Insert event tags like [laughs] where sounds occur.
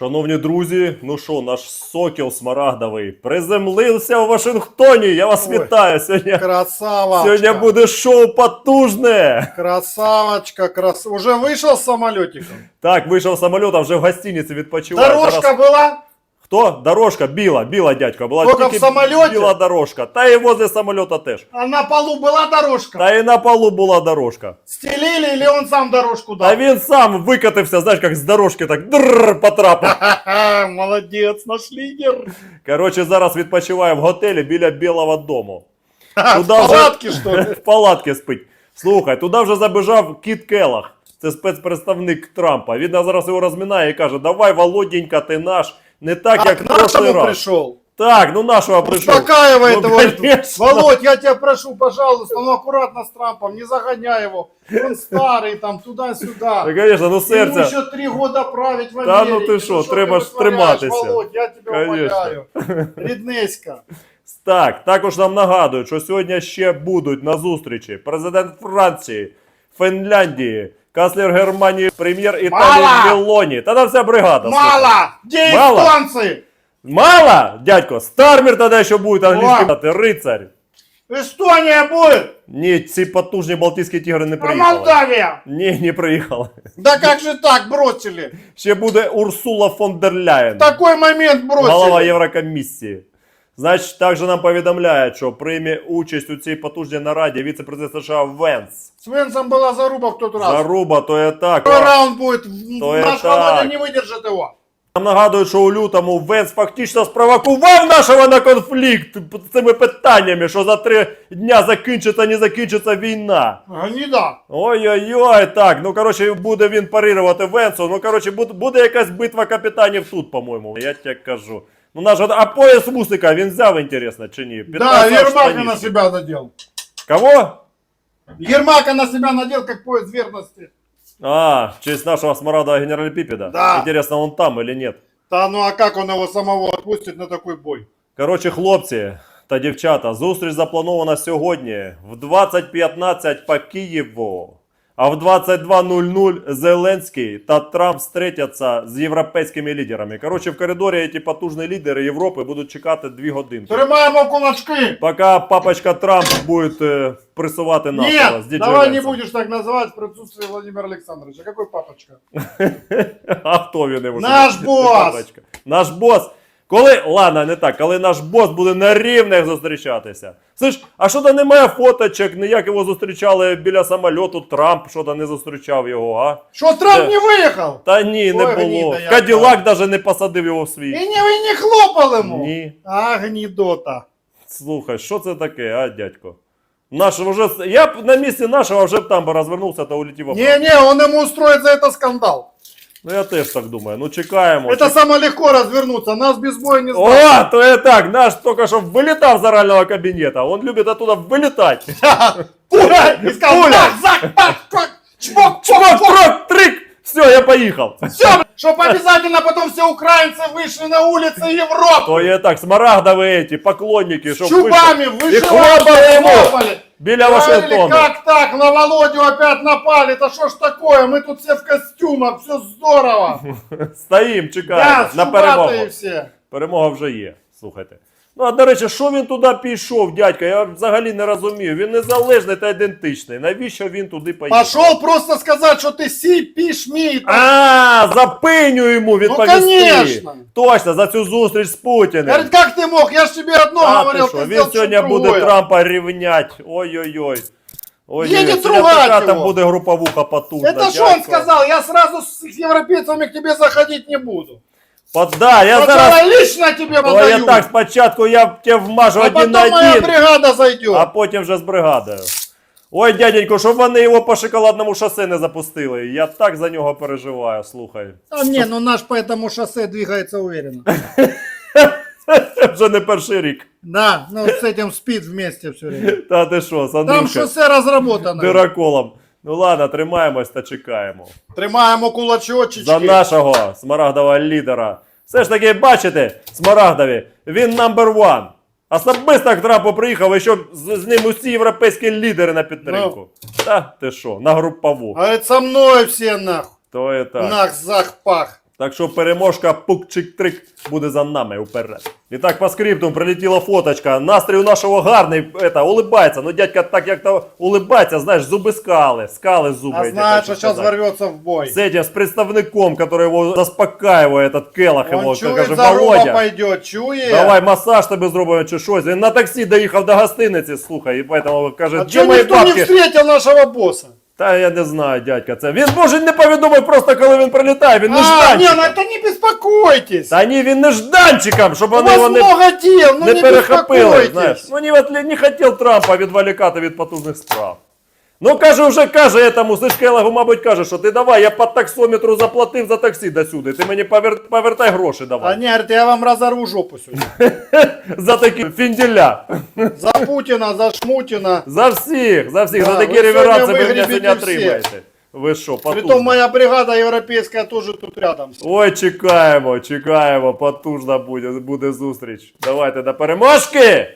Шановні друзі, ну що, наш сокіл смарагдовий приземлився у Вашингтоні. Я вас Ой. вітаю. Сьогодні, Красавочка. сьогодні буде шоу потужне. Красавочка, крас... Уже вышел з самолетиком? Так, вийшов з а вже в гостиниці відпочиває. Дорожка Зараз- была? Хто? Дорожка біла, біла дядька. Була Тільки тільки в самольоті? біла дорожка. Та і возле самоліта теж. А на полу была дорожка? Та і на полу була дорожка. Стелили или он сам дорожку дал? А він сам викатився, знаєш, як з дорожки так дрррр потрапив. [laughs] Ха-ха, молодец, наш лидер. Коротше, зараз відпочиває в готелі біля Білого дому. А, [laughs] в Туда вже- палатке, что ли? В палатки спить. Слухай, туди вже забіжав Кіт Келах. Це спецпредставник Трампа. Він зараз його розмінає і каже: Давай, Володенька, ти наш. Не так, А як к в прошлый нашему раз. пришел. Так, ну нашого прийшов. Успокаивает Ну, его. конечно. Володь, я тебя прошу, пожалуйста, ну аккуратно с Трампом, не загоняй его. Он старый, там, туда-сюда. Ну, звісно, ну Ему серця. еще три года править в Та Америке. ну ти що, что треба ты ж вытворяешь, триматися. Володь, я тебя Конечно. умоляю. [laughs] Ріднеська. Так, також нам нагадують, що сьогодні ще будуть на зустрічі президент Франції, Фінляндії, канцлер Германії, прем'єр Італії Мало! Мелоні. Та там вся бригада. слухай. Мало! Где Мало? эстонцы? Мало, дядько, Стармір тоді ще буде англійський О! знати, рицарь. Эстония будет! Ні, ці потужні балтійські тігри не А приїхали. Молдавия? Ні, не приїхали. Да как же так бросили? Ще буде Урсула фон дер Ляєн, В такой момент бросили. голова Єврокомісії. Значить, також нам повідомляють, що прийме участь у цій потужній нараді віце-президент США Венс. С Венсом была заруба в тот раз. Заруба, то є так. Второй раунд будет. То Наш так. Не выдержит его. Нам нагадують, що у лютому Венс фактично спровокував нашого на конфлікт цими питаннями, що за три дня закінчиться, не закінчиться війна. Гнида. Ой-ой-ой, так. Ну коротше, буде він парирувати Венсу. Ну коротше, буде, буде якась битва капітанів тут, по-моєму. Я тебе кажу. Ну наш а пояс Мусика він взяв, інтересно, чи ні? Да, Підписав Ермака штанішки. на себя надел. Кого? Ермака на себя надел, как пояс верности. А, в честь нашего смарада генерала Пипеда. Да. Интересно, он там или нет? Да ну а как он его самого отпустит на такой бой? Коротше, хлопці та дівчата, зустріч запланована сьогодні в 20.15 по Києву. А в 22.00 Зеленський та Трамп зустрітяться з європейськими лідерами. Коротше, в коридорі ці потужні лідери Європи будуть чекати 2 годинки. Тримаємо кулачки. Поки папочка Трамп буде е, пресувати нашого з Нет, давай не будешь так называть в присутствии Владимира Александровича. Какой папочка? [laughs] А хто він? Наш Ти бос! папочка. Наш бос. Коли, ладно, не так, коли наш бос буде на рівних зустрічатися. Слиш, а що то немає фоточок, ніяк його зустрічали біля самольоту, Трамп що то не зустрічав його, а? Что, Трамп не выехал? Та ні, не Ой, було. гніда яка. Каділак навіть не посадив його в И свій. не, и не хлопал ему? Ні. А, гнидота. Слухай, що це таке, а, дядько? Наш вже, я б на місці нашого вже б там би розвернувся та улетів. обратно. Не-не, он ему устроит за это скандал. Ну я теж так думаю. Ну чекаємо. Это самое легко развернуться. Нас без боя не сдать. О, то я так, наш только что вылетал из орального кабинета. Он любит оттуда вылетать. [laughs] Пуля! [laughs] И сказал, Пуля! так, зак, так, так, чпок, чпок. трок, трик. Все, я поехал. Все, чтобы обязательно потом все украинцы вышли на улицы Европы. То я так, смарагдовые эти поклонники, С чтоб чубами вышли. И хлопали ему. хлопали. Біля Говорили, Вашингтона. как так, на Володю опять напали, это что ж такое, мы тут все в костюмах, все здорово. [laughs] Стоїм, Да, чекаємо на чубатые перемогу. все. Перемога вже є. Слухайте. Ну, а до речі, що він туди пішов, дядька? Я взагалі не розумію. Він незалежний та ідентичний. Навіщо він туди поїхав? Пошел просто сказать, что ты си, пиш, ми. А, за пеню йому відповісти. конечно. Точно, за цю зустріч з Путіним. Говорит, как ты мог, я ж тебе одно А, говорил, ти що, ты він сделал сьогодні что-то буде другое. Трампа рівнять. Ой-ой-ой. Ой, Едет сьогодні ругать така там його. буде групповуха потужна. Это что он дядько. сказал, я сразу с европейцами к тебе заходить не буду. Под, да, я Сначала зараз... лично тебе Ой, я так, спочатку я тебе вмажу а один потом на моя один, бригада зайдет. а потім вже з бригадою. Ой, дяденько, щоб вони його по шоколадному шосе не запустили. Я так за нього переживаю, слухай. А не, ну наш по этому шоссе двигается уверенно. [laughs] Вже не перший рік. Да, ну с этим спит вместе все время. Та ти що, Там Андрюшкою, шоссе разработано. дираколом. Ну ладно, тримаємось та чекаємо. Тримаємо кулачочечки. За нашого смарагдового лідера. Все ж таки, бачите, смарагдові, він number one. Особисто к Трампу приїхав, і щоб з, з ним усі європейські лідери на підтримку. Та ти що, на групову. А со мною всі нахуй. То і так. Нах, зах, пах. Так що переможка пук-чик-трик буде за нами уперед. І так, по скрипту прилетіла фоточка. Настрій у нашого гарний, это, улибається. Ну, дядька так як то улибається, знаєш, зуби скали. Скали зуби. А я тебе знает, хочу что сейчас сказати. ворвется в бой. С этим, с представником, который его заспокаивает, этот Келах Он его, чует, каже, заруба Володя. пойдет, чует. Давай масаж тобі зробимо чи щось. Він на таксі доїхав до гостиниці, слухай, і поэтому каже, А де что мої никто не бабки? встретил нашего босса? Та я не знаю, дядька, це. Він може не повідомив просто, коли він прилітає, він А, не, ну это не беспокойтесь. Та ні, він нежданчиком, щоб У вони вас його не, много дел, ну не, не, перехопили. беспокойтесь. Знаєш. Ну не, от- не хотів Трампа відволікати від потужних справ. Ну каже, вже каже этому, Сишкелегу, мабуть, каже, що ти давай, я по таксометру заплатив за таксі до сюди, ти мені повер... повертай гроші давай. Они говорят, я вам разорву жопу сегодня. [laughs] За такі фінділя. [laughs] За Путина, за Шмутина. За всіх, за всіх, Да, за такі реверанси сьогодні ви мене сьогодні всі. отримаєте. Ви що, Притом моя бригада европейская тоже тут рядом. Ой, чекаємо, чекаємо, потужна буде, буде зустріч. Давайте до переможки!